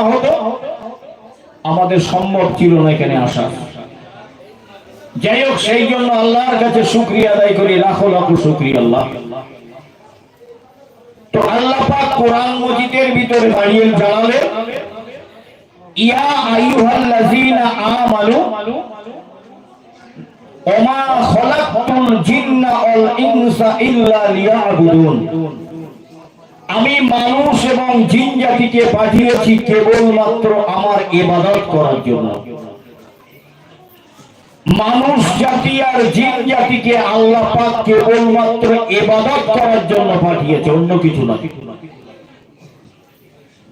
না হতো আমাদের সম্ভব ছিল না এখানে আসা। যাই হোক সেই জন্য আল্লাহর কাছে শুক্রিয়া আদায় করি, লাখো লাখো শুক্রিয়া আল্লাহ। তো আল্লাহ পাক কোরআন মজিদের ভিতরে দাঁড়িয়ে জানালেন ইয়া আইয়ুহাল্লাযীনা আমানু, ওমা খলাকতুল জিন্না ওয়াল ইনসা ইল্লা লিয়াবুদুন। আমি মানুষ এবং জিন জাতিকে পাঠিয়েছি কেবলমাত্র আমার ইবাদত করার জন্য। মানুষ জাতি আর জিন জাতিকে আল্লাহ পাক কেবলমাত্র ইবাদত করার জন্য পাঠিয়েছে, অন্য কিছু না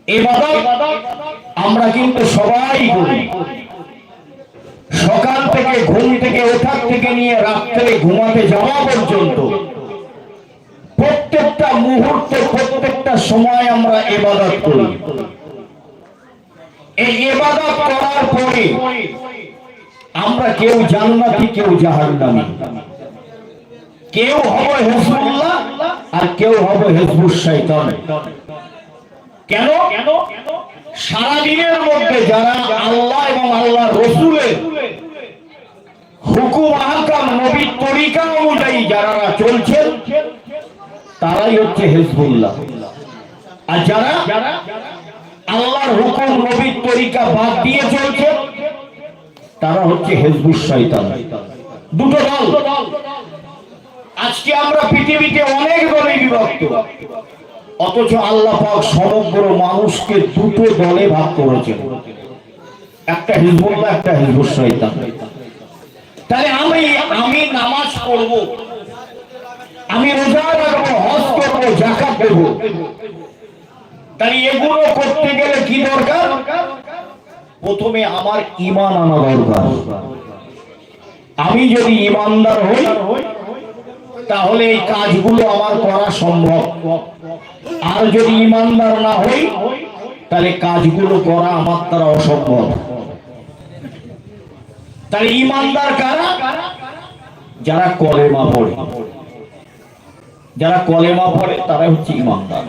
ইবাদত আমরা কিন্তু সবাই করি। সকাল থেকে, ঘুম থেকে, ওঠার থেকে নিয়ে রাত্রে ঘুমাতে যাওয়া পর্যন্ত প্রত্যেকটা মুহূর্তে, প্রত্যেকটা সময় আমরা এবাদত করি। এই এবাদত করার পরে আমরা কেউ জান্নাতি, কেউ জাহান্নামী। কেউ হব হেজবুল্লাহ আর কেউ হব হেজবুল শৈতান কেন? সারা দিনের মধ্যে যারা আল্লাহ এবং আল্লাহ রসুলের হুকুম, আহকাম, নবীর তরিকা অনুযায়ী যারা চলছেন তারাই হচ্ছে হেজবুল্লাহ। আর যারা আল্লাহর হুকুম, নবীর তরিকা বাদ দিয়ে চলছে, তারা হচ্ছে হেজবুল শয়তান। দুটো দল। আজকে আমরা পৃথিবীতে অনেক দলে বিভক্ত। অথচ আল্লাহ পাক সমগ্র মানুষকে দুটো দলে ভাগ করেছেন। একটা হিজবুল্লাহ, একটা হিজবুল শয়তান। তাহলে আমি আমি নামাজ পড়ব। আমি রোজা রাখব, হজ করব জাকাত দেবো তাহলে এগুলো করতে গেলে কি দরকার? প্রথমে আমার ইমান আনা দরকার। আমি যদি ইমানদার হই, তাহলে এই কাজগুলো আমার করা সম্ভব। আর যদি ইমানদার না হই, তাহলে কাজগুলো করা আমার দ্বারা অসম্ভব। তাহলে ইমানদার কারা? যারা কলেমা পড়ে। যারা কলেমা পড়ে তারা হচ্ছে ইমানদার।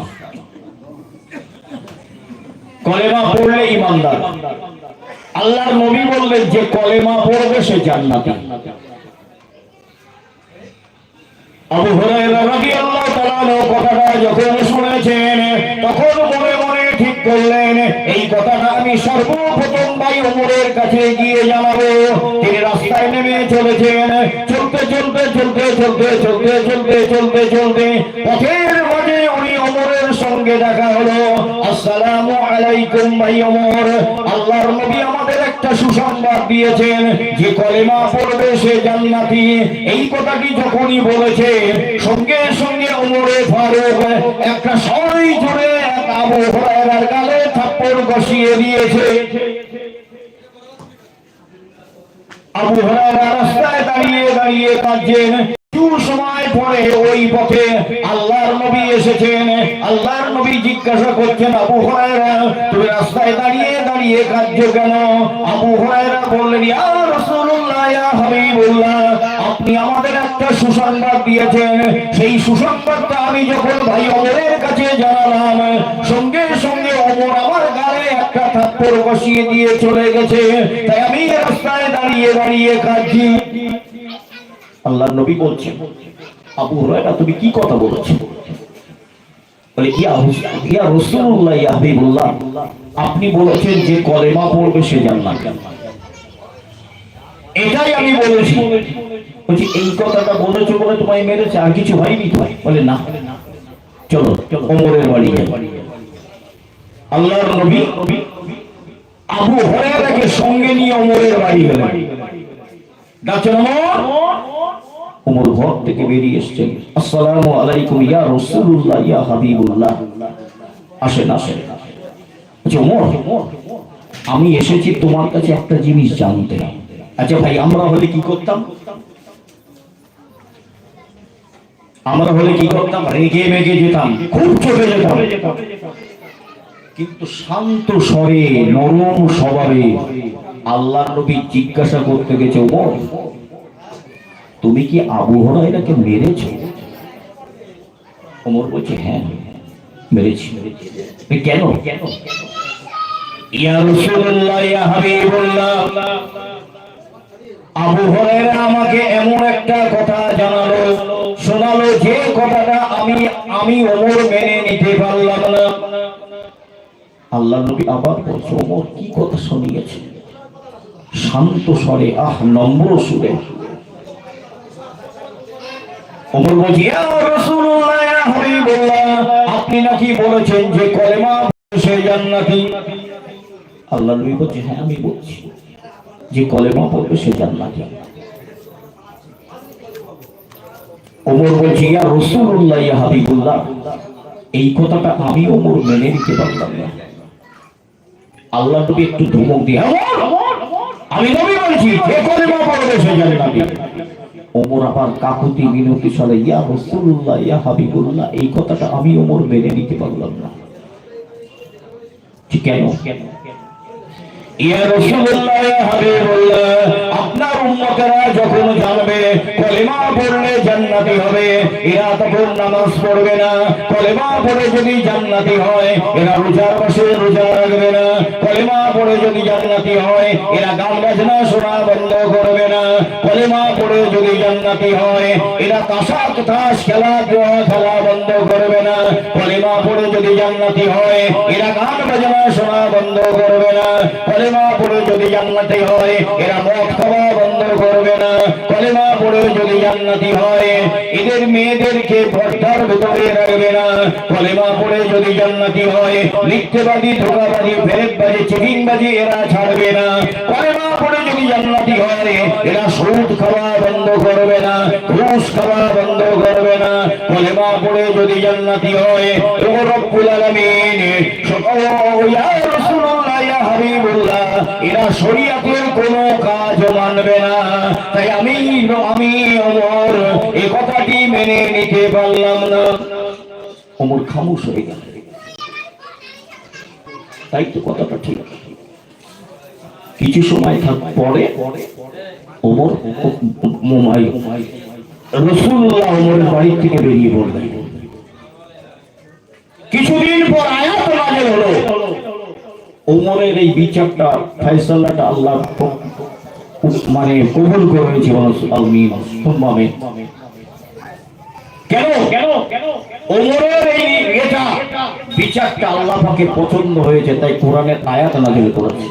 কলেমা পড়লে ইমানদার। আল্লাহর নবী বললেন, যে কলেমা পড়বে, সে জান্নাতি। আবু হুরায়রা রাদিয়াল্লাহু তাআলা কথাটা যখন শুনেছেন, তখন মনে মনে ঠিক করলেন, এই কথাটা আমি সর্বপ্রথম ভাই ওমরের কাছে গিয়ে জানাব। তিনি রাস্তায় নেমে চলেছেন চলতে চলতে চলতে চলতে চলতে চলতে চলতে চলতে পথের মাঝে উনি ওমরের সঙ্গে দেখা হলো। আসসালামু আলাইকুম ভাই ওমর আল্লাহর নবী আমাদের একটা সুসংবাদ দিয়েছেন। যে কলেমা পড়বে সে জান্নাতি। এই কথাটি যখনই বলেছে, সঙ্গে সঙ্গে অমরে ফারুক একটা সবাই জুড়ে এক আবু হুরায়রার গালে থাপ্পড় বসিয়ে দিয়েছে। আবু হুরায়রা রাস্তায় দাঁড়িয়ে দাঁড়িয়ে কাঁদছেন। সময় পরে ওই পথে আল্লাহর নবী এসেছেন। আল্লাহর নবী জিজ্ঞাসা করছেন, আবু হুরায়রা, তুমি রাস্তায় দাঁড়িয়ে দাঁড়িয়ে কাঁদছো কেন? আবু হুরায়রা বললেন, ইয়া রাসূলুল্লাহ, ইয়া হাবিবুল্লাহ, আপনি আমাদের একটা সুসংবাদ দিয়েছেন। সেই সুসংবাদটা আমি যখন ভাই অমরের কাছে জানালাম, সঙ্গে সঙ্গে অমর আমার গায়ে একটা থাপ্পড় বসিয়ে দিয়ে চলে গেছে। তাই আমি রাস্তায় দাঁড়িয়ে দাঁড়িয়ে কাঁদছি। আল্লাহ নবী বলছেন, আবু হুরায়রা, তুমি কি কথা বলেছ? বলে, ইয়া রাসূলুল্লাহ, ইয়া হাবিবুল্লাহ, আপনি বলেছেন যে কলেমা পড়বে সে জান্নাত। এটাই আমি বলেছি। বলছি, এই কথাটা বলেছ বলে তোমায় মেরেছে, আর কিছু হয়নি বলে, না। চলো ওমরের বাড়ি যাই। আল্লাহর নবী আবু হুরায়রাকে সঙ্গে নিয়ে ওমরের বাড়ি গেলেন। ডাকছেন ওমর ওমর ঘর থেকে বেরিয়ে এসছেন। আসসালামু আলাইকুম ইয়া রাসূলুল্লাহ ইয়া হাবিবুল্লাহ। আসেন আসেন। বলছে, ওমর আমি এসেছি তোমার কাছে একটা জিনিস জানতে। আচ্ছা ভাই আমরা হলে কি করতাম? আমরা হলে কি করতাম? রেগে মেগে যেতাম খুব চলে যেতাম। কিন্তু শান্ত স্বরে, নরম স্বভাবে আল্লাহ নবী জিজ্ঞাসা করতে গেছে, ওমর, তুমি কি আবু হরাইরাকে মেরেছ? ওমর বলছে হ্যাঁ মেরেছি। কেন কেন? ইয়া রাসূলুল্লাহ, ইয়া হাবিবুল্লাহ, আবু হুরায়রা আমাকে এমন একটা কথা জানালো, শোনালো যে কথাটা আমি আমি ওমর মেনে নিতে পারলাম না। আল্লাহ নবী আবার বলছে, ওমর কি কথা শুনিয়েছে? শান্ত স্বরে, আহ, নম্র সুরে। ওমর আপনি নাকি বলেছেন যে কলেমা সে আল্লাহ নবী বলছে হ্যাঁ আমি বলছি যে কলেমা পড়বে সে জান্নাতি। ওমর বলছে, ইয়া রাসূলুল্লাহ, ইয়া হাবিবুল্লাহ, এই কথাটা আমি ওমর মেনে নিতে পারলাম না। আল্লাহ নবী একটু ধমক দিয়ে আমি নবী বলছি যে কলেমা পড়বে সে জান্নাতি ওমর আবার কাকুতি মিনতি চলে, ইয়া ইয়া হাবিবুল্লাহ, এই কথাটা আমি ওমর মেনে নিতে পারলাম না। ঠিক কেন? ইয়া ইয়া হাবিবুল্লাহ, আপনার উম্মতেরা যখন জানবে, কলেমা পড়লে জান্নাতি হবে। এরা তখন নামাজ পড়বে না। কলেমা পড়ে যদি জান্নাতি হয়, এরা রোজার মাসে রোজা রাখবে না। কলেমা পড়ে যদি জান্নাতি হয়, এরা গান বাজনা শোনা বন্ধ করবে না। কলেমা পড়ে যদি জান্নাতি হয়, এরা তাসা তাস, খেলা খেলা বন্ধ করবে না। কলেমা পড়ে যদি জান্নাতি হয়, এরা গান বাজনা শোনা বন্ধ করবে না। কলেমা পড়ে যদি জান্নাতি হয়, এরা মদ খাওয়া বন্ধ করবে না কলেমা পড়ে যদি জান্নাতি হয়, এদের মেয়েদেরকে পর্দার ভিতরে রাখবে না কলেমা পড়ে যদি জান্নাতি হয়, মিথ্যেবাদী, ধোকাবাদী ফেরেকবাদী চিটিংবাদী এরা ছাড়বে না কলেমা পড়ে যদি জান্নাতি হয়, এরা সুদ খাওয়া বন্ধ করবে না, ঘুষ খাওয়া বন্ধ করবে না কলেমা পড়ে যদি জান্নাতি হয় রব্বুল আলামিন ইয়া তাই মেনে হয়ে তো কথাটা ঠিক কিছু সময় থাক পরে ওমর রসুল্লাহ ওমরের বাড়ি থেকে বেরিয়ে পড়লেন কিছুদিন পর আয়াত নাজেল হলো ওমরের এই বিচারটা, ফয়সালাটা আল্লাহ মানে কবুল করেছে পাকে পছন্দ হয়েছে, তাই কোরআনের আয়াত করেছে।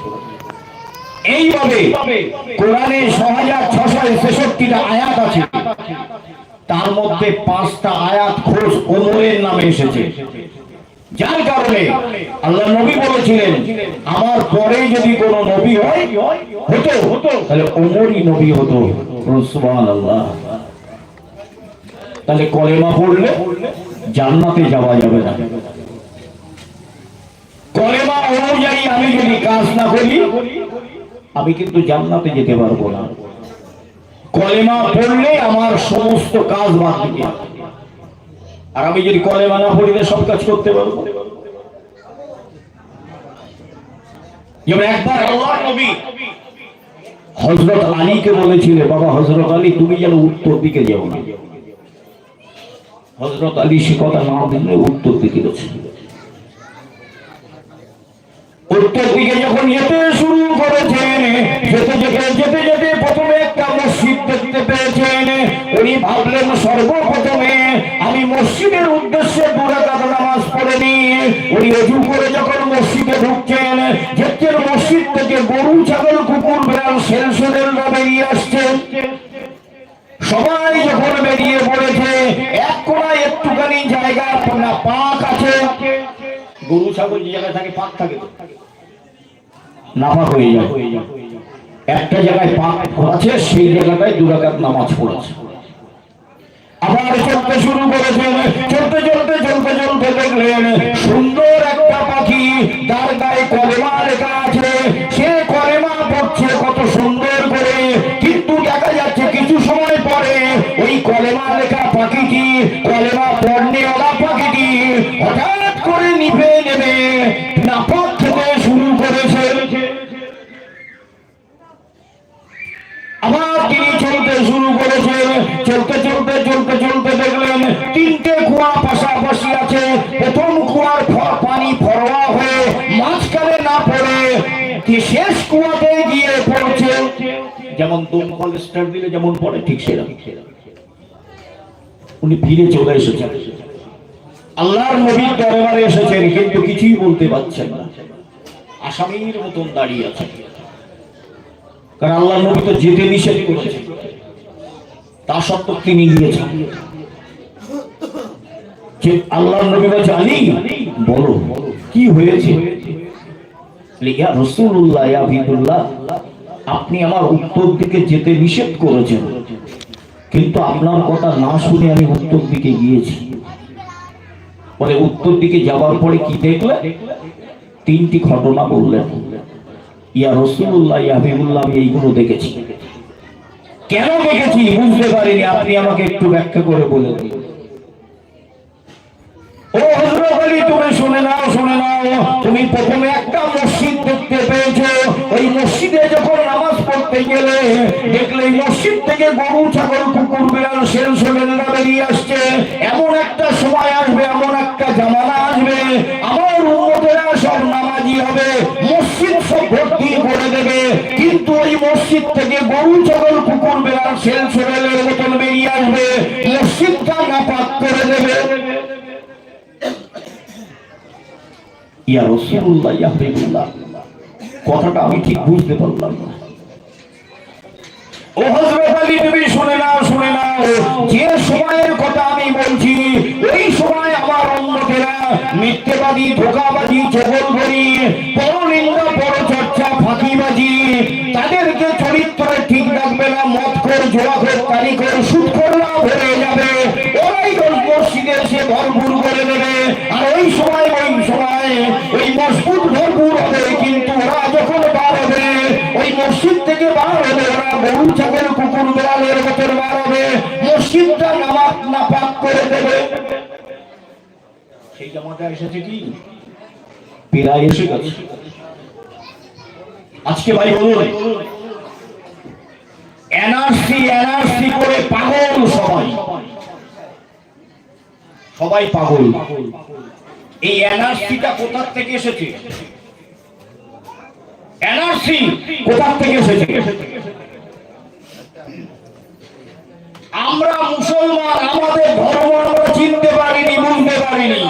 এইভাবে কোরআনে ছ হাজার আয়াত আছে, তার মধ্যে পাঁচটা আয়াত খোঁজ ওমরের নামে এসেছে। যার কারণে আল্লাহ নবী বলেছিলেন, আমার পরে যদি কোন নবী হয়, হতো হতো তাহলে ওমরই নবী হতো। সুবহানাল্লাহ। তাহলে কলেমা পড়লে জান্নাতে যাওয়া যাবে না। কলেমা অনুযায়ী আমি যদি কাজ না করি, আমি কিন্তু জান্নাতে যেতে পারব না। কলেমা পড়লে আমার সমস্ত কাজ বাদ হবে। আর আমি যদি কলেমা না পড়িলে সব কাজ করতে পারব। হজরত আলীকে বলেছিলেন, বাবা হজরত আলী, তুমি যেন উত্তর দিকে যাও না। হজরত আলী সে কথা না দিলে উত্তর দিকে উত্তর দিকে যখন যেতে শুরু করেছেন, যেতে যেতে যেতে যেতে প্রথমে একটা মসজিদ দেখতে পেয়েছেন। উনি ভাবলেন, সর্বপ্রথমে আমি মসজিদের উদ্দেশ্যে দুরাকাত নামাজ পড়ে নি উনি অজু করে যখন মসজিদে ঢুকছেন দেখছেন মসজিদ থেকে গরু, ছাগল, কুকুর, বেড়াল সেলসেলের বেরিয়ে আসছে। সবাই যখন বেরিয়ে পড়েছে, এক কোনায় একটুখানি জায়গা না পাক আছে। গরু, ছাগল যে জায়গায় থাকে পাক থাকে তো। নাপাক হয়ে যায়। একটা জায়গায় পাক আছে, সেই জায়গাটায় দুরাকাত নামাজ পড়েছে। আবার চলতে শুরু করেছেন চলতে চলতে চলতে চলতে দেখলেন সুন্দর একটা পাখি তার গায়ে কলেমা লেখা আছে। সে কলেমা পড়ছে কত সুন্দর করে। কিন্তু দেখা যাচ্ছে কিছু সময় পরে ওই কলেমা লেখা পাখিটি কলেমা পড়নে পাখিটি দমকল দিলে যেমন পড়ে, ঠিক সেরকম। উনি ফিরে চলে এসেছেন। আল্লাহর নবীর দরবারে এসেছেন, কিন্তু কিছুই বলতে পারছেন না। আসামির মতন দাঁড়িয়ে আছেন। কারণ আল্লাহ নবী তো যেতে নিষেধ করেছেন। তা সত্ত্বেও তিনি গিয়েছেন। যে আল্লাহর নবী বলছে, আলী, বলো, কি হয়েছে? ইয়া রসুল্লাহ ইয়া হাবিবুল্লাহ। আপনি আমার উত্তর দিকে যেতে নিষেধ করেছেন। কিন্তু আপনার কথা না শুনে আমি উত্তর দিকে গিয়েছি। পরে উত্তর দিকে যাওয়ার পরে কি দেখলে? তিনটি ঘটনা বললেন। ইয়া রসুল্লাহ ইয়া হাবিবুল্লাহ, আমি এইগুলো দেখেছি। কেন দেখেছি? বুঝতে পারিনি। আপনি আমাকে একটু ব্যাখ্যা করে বলে দিন। ও হযরত আলী, তুমি শুনে নাও শুনে নাও। তুমি একটা মসজিদ দেখতে পেয়েছ। ওই মসজিদে যখন নামাজ পড়তে গেলে, দেখলে এই মসজিদ থেকে গরু, ছাগল, কুকুর, বিড়াল শেল সোলেনরা বেরিয়ে আসছে। এমন একটা সময় আসবে, এমন একটা জামানা আসবে। আমার উম্মতেরা সব নামাজি হবে, মসজিদ সব ভর্তি করে দেবে। কিন্তু ওই মসজিদ থেকে গরু, ছাগল, কুকুর, বিড়াল শেল সোলেনের মতন বেরিয়ে আসবে। মসজিদটা নাপাক করে দেবে। ইয়া রসুল্লাহ ইয়া হাবিবুল্লাহ। কথাটা আমি ঠিক বুঝতে পারলাম না। ও হযরত আলী তুমি শুনে নাও শুনে নাও। যে সময়ের কথা আমি বলছি, ওই সময় আমার উম্মতেরা মিথ্যেবাদী, ধোকাবাজি চগলগরি পরনিন্দা, পরচর্চা, ফাঁকিবাজি, তাদেরকে চরিত্রে ঠিক রাখবে না, মদ কর জোয়া কর কারি কর সুদ করলা ভরে যাবে। ওরাই ভরপুর করে দেবে আর ওই সময় ওই সময়, ওই মসজিদ ভরপুর হবে, কিন্তু ওরা যখন বার হবে, ওই মসজিদ থেকে বার হবে ওরা গরু ছাগল, কুকুর, বেড়ালের মতন বার হবে। মসজিদটা নামাজ নাপাক করে দেবে। সেই জামাটা এসেছে কি? প্রায় এসে গেছে। আজকে ভাই বলুন, এনআরসি এনআরসি করে পাগল সবাই। সবাই পাগল। এই এনআরসিটা কোথা থেকে এসেছে? এনআরসি কোথা থেকে এসেছে? আমরা মুসলমান, আমাদের ধর্ম আমরা চিনতে পারিনি, বুঝতে পারিনি।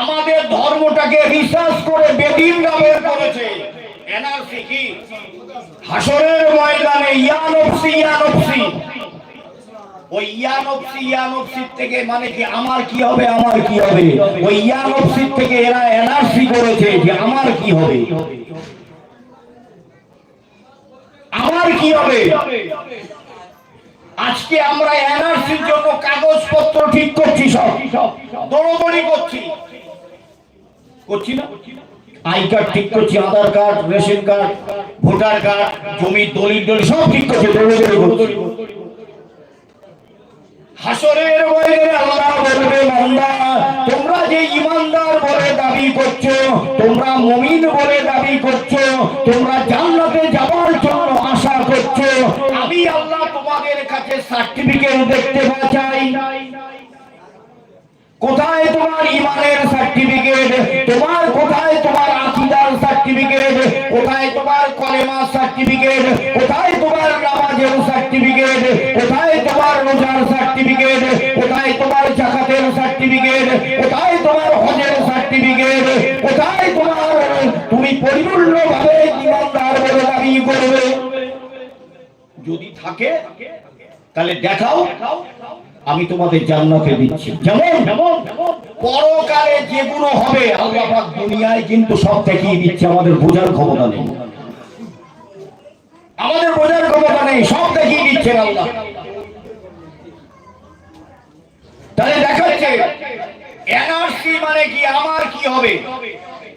আমাদের ধর্মটাকে রিসার্চ করে বেদিনরা বের করেছে। এনআরসি কি? হাসরের ময়দানে ইয়ানফসি ইয়ানফসি। ওই ইয়ানফসি ইয়ানফসি থেকে মানে কি আমার কি হবে, আমার কি হবে? ওই থেকে এরা এনআরসি করেছে যে আমার কি হবে? আমার কি হবে? আজকে আমরা এনআরসির জন্য কাগজপত্র ঠিক করছি সব। দৌড়দৌড়ি করছি। করছি না? আই কার্ড ঠিক করছি, Aadhaar card, ration card, voter card জমির দলিল সব ঠিক করছি। দৌড়দৌড়ি করছি। হাসরের বাইরে আল্লাহ বলবে, বান্দা, তোমরা যে ইমানদার বলে দাবি করছ, তোমরা মুমিন বলে দাবি করছ, তোমরা জান্নাতে যাওয়ার জন্য আশা করছ, আমি আল্লাহ তোমাদের কাছে সার্টিফিকেট দেখতে চাই কোথায় তোমার ইমানের সার্টিফিকেট তোমার কোথায় তোমার আকীদার সার্টিফিকেট কোথায় তোমার কলেমা সার্টিফিকেট কোথায় তোমার নামাজের সার্টিফিকেট কোথায় তোমার রোজার সার্টিফিকেট কোথায় তোমার জাকাতের সার্টিফিকেট কোথায় তোমার হজের সার্টিফিকেট কোথায় তোমার, তুমি পরিপূর্ণভাবে ইমানদার বলে দাবি করবে? যদি থাকে, তাহলে দেখাও। আমি তোমাদের জান্নাতে দিচ্ছি। যেমন পরকালে যেগুলো হবে আল্লাহ দুনিয়ায় কিন্তু সব দেখিয়ে দিচ্ছে, আমাদের বোঝার ক্ষমতা নেই। আমাদের বোঝার ক্ষমতা নেই, সব দেখিয়ে দিচ্ছে আল্লাহ। তাহলে দেখাচ্ছে এনআরসি মানে কি, আমার কি হবে?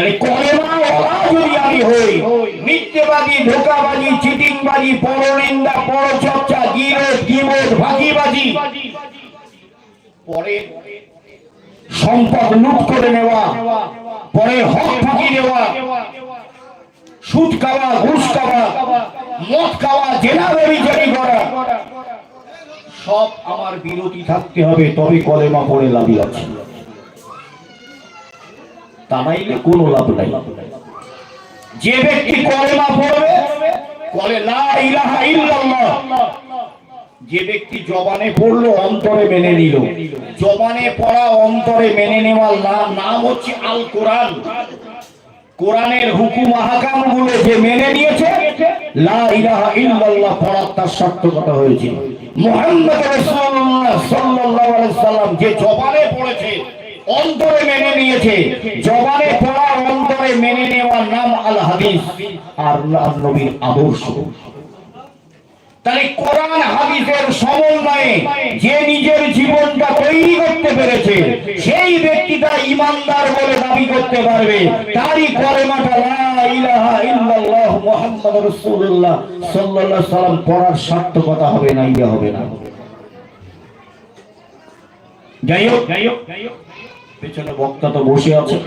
তাহলে মিথ্যেবাদী, ধোকাবাজি, চিটিংবাজি, পরনিন্দা, পরচর্চা ভাগিবাজি। পরে সম্পদ লুট করে নেওয়া, পরে হক ফাঁকি দেওয়া, সুদ খাওয়া, ঘুষ খাওয়া, মদ খাওয়া জেলা ব্যবচারী করা, সব আমার বিরতি থাকতে হবে, তবে কলেমা পড়ে লাভই আছে। কোনো লাভ নাই। যে ব্যক্তি কলেমা পড়বে কলে লা ইলাহা ইল্লাল্লাহ। যে ব্যক্তি জবানে পড়ল, অন্তরে মেনে নিল। জবানে পড়া, অন্তরে মেনে নেওয়ার নাম নাম হচ্ছে আল কোরআন। কোরআনের হুকুম আহকামগুলো যে মেনে নিয়েছে, লা ইলাহা ইল্লাল্লাহ পড়ার তার সার্থকতা হয়েছে মুহাম্মদ রাসূলুল্লাহ সাল্লাল্লাহু আলাইহি সাল্লাম যে জবানে পড়েছে অন্তরে মেনে নিয়েছে। জবানে পড়া অন্তরে মেনে নেওয়ার নাম আল হাদিস আর নবীর আদর্শ। তাহলে কোরআন হাদিসের সমন্বয়ে যে নিজের জীবনটা তৈরি করতে পেরেছে, সেই ব্যক্তিটা ইমানদার বলে দাবি করতে পারবে। তারই আলাইহি সাল্লাম পড়ার সার্থকতা হবে না, ইয়া হবে না। যাই হোক যাই হোক পেছনে বক্তা তো বসে আছে।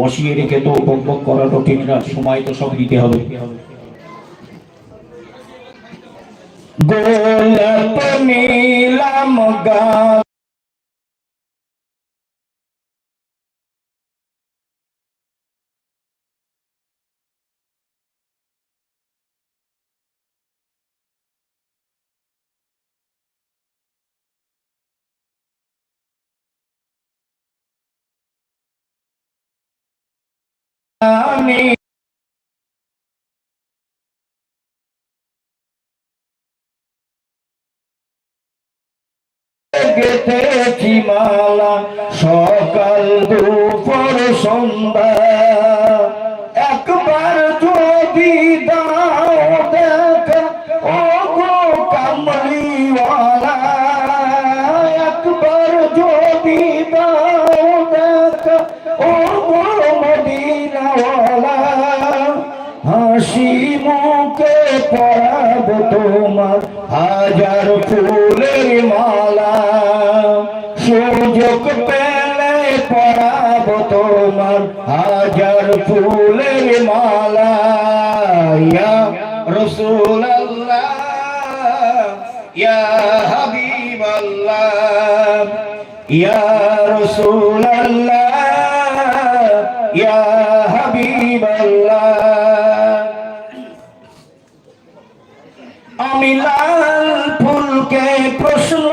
বসিয়ে রেখে তো উপভোগ বক করা তো ঠিক না, সময় তো সব দিতে হবে। গোলাপ নীলাম গা আমি মালা সকাল দুপুর সন্ধ্যা। হাসি মুখে পড়াবো তোমার হাজার ফুলের মালা। সুযোগ পেলে পড়াবো তোমার হাজার ফুলের মালা। ইয়া রসুল ইয়া হাবিব আল্লাহ ইয়া রসুল আল্লাহ ইয়া ফুলকে প্রশ্ন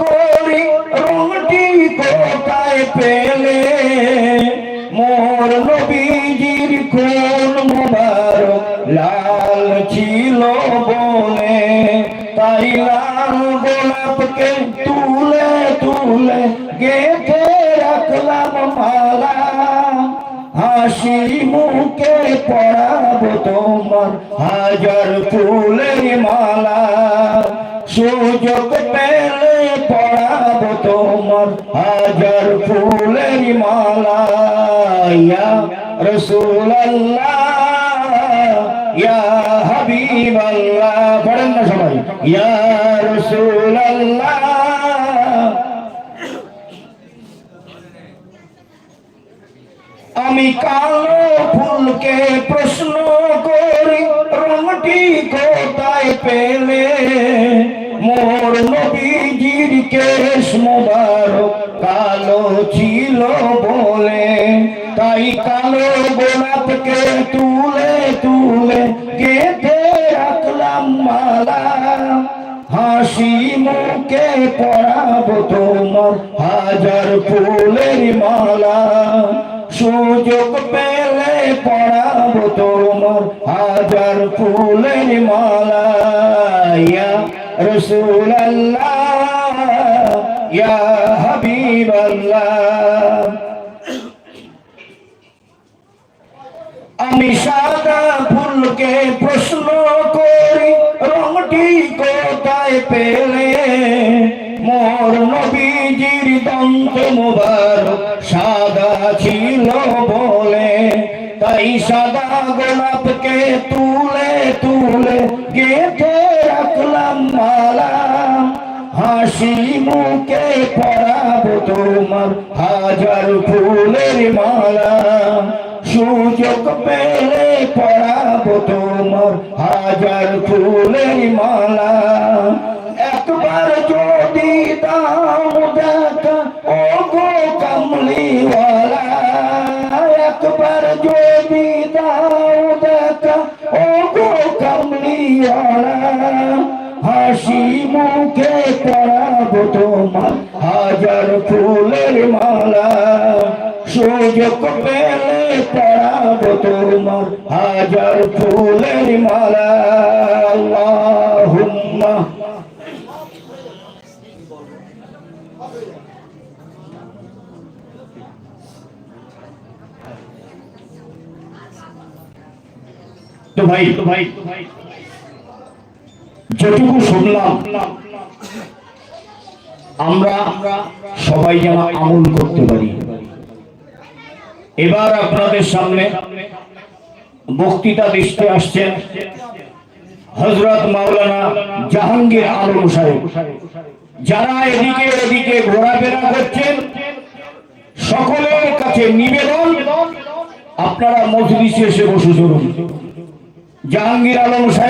করি, রংটি কোথায় পেলে? মোর নবীজির কোন মুবারক লাল ছিল বলে তাই লাল গোলাপকে তুলে তুলে গেঁথে রাখলাম মালা। হাসি মুখে পড়াবো তোমার হাজার ফুলের মালা। সুযোগ পেলে পড়াবো তোমার হাজার ফুলের মালা ইয়া রসুল ইয়া হাবিব আল্লাহ পড়েন না সবাই। ইয়া রসুল আল্লাহ আমি কালো ফুলকে প্রশ্ন করি, রংটি কোথায় পেলে? মোর নবীজির কেশ মোবারক কালো ছিল বলে। তাই কালো গোলাপকে তুলে তুলে গেঁথে রাখলাম মালা। হাসি মুখে পড়াবো তোমার হাজার ফুলের মালা। সুযোগ পেলে পড়াবো তোমার হাজার ফুলের মালা। ইয়া রসুল আল্লাহ ইয়া হাবিব আল্লাহ আমি সাদা ফুলকে প্রশ্ন করি, রংটি কোথায় পেলে? মোর নবীজির দন্ত মুবারক সাদা ছিল বলে, তাই সাদা গোলাপকে তুলে তুলে গেঁথে রাখলাম মালা হাসি মুখে পরাবো তোমার হাজার ফুলের মালা। সুযোগ পেলে পরাবো তোমার হাজার ফুলের মালা। একবার যদি দাও দেখা ও গো কামলিওয়ালা। একবার যদি দাও দেখা ও হাসি মুখে পড়াবো তোমার হাজার ফুলের মালা। সুযোগ পেলে পড়াবো তোমার হাজার ফুলের মালা। আল্লাহুম্মা। তো ভাই তো ভাই। যেটুকু শুনলাম, আমরা সবাই যেন আমল করতে পারি। এবার আপনাদের সামনে বক্তৃতা দৃষ্টি আসছেন হজরত মাওলানা জাহাঙ্গীর আলম সাহেব। যারা এদিকে ওদিকে ঘোরাফেরা করছেন, সকলের কাছে নিবেদন, আপনারা মজলিসে এসে বসে চলুন। জাহাঙ্গীর আলম সাহেব